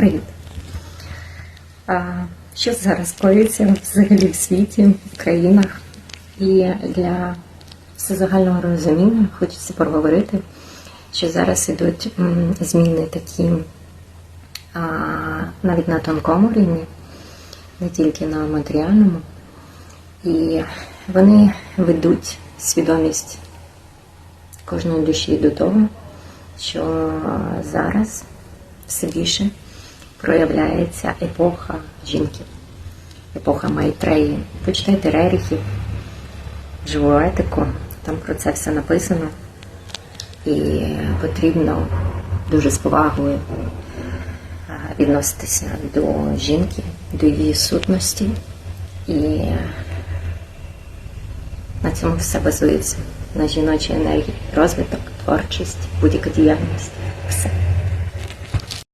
Привіт! Що зараз коїться взагалі в світі, в країнах? І для всезагального розуміння хочеться проговорити, що зараз ідуть м, зміни такі навіть на тонкому рівні, не тільки на матеріальному. І вони ведуть свідомість кожної душі до того, що зараз все більше проявляється епоха жінки, епоха Майтреї. Почитайте Реріхів, живу етику, там про це все написано. І потрібно дуже з повагою відноситися до жінки, до її сутності. І на цьому все базується. На жіночій енергії, розвиток, творчість, будь-яка діяльність. Все.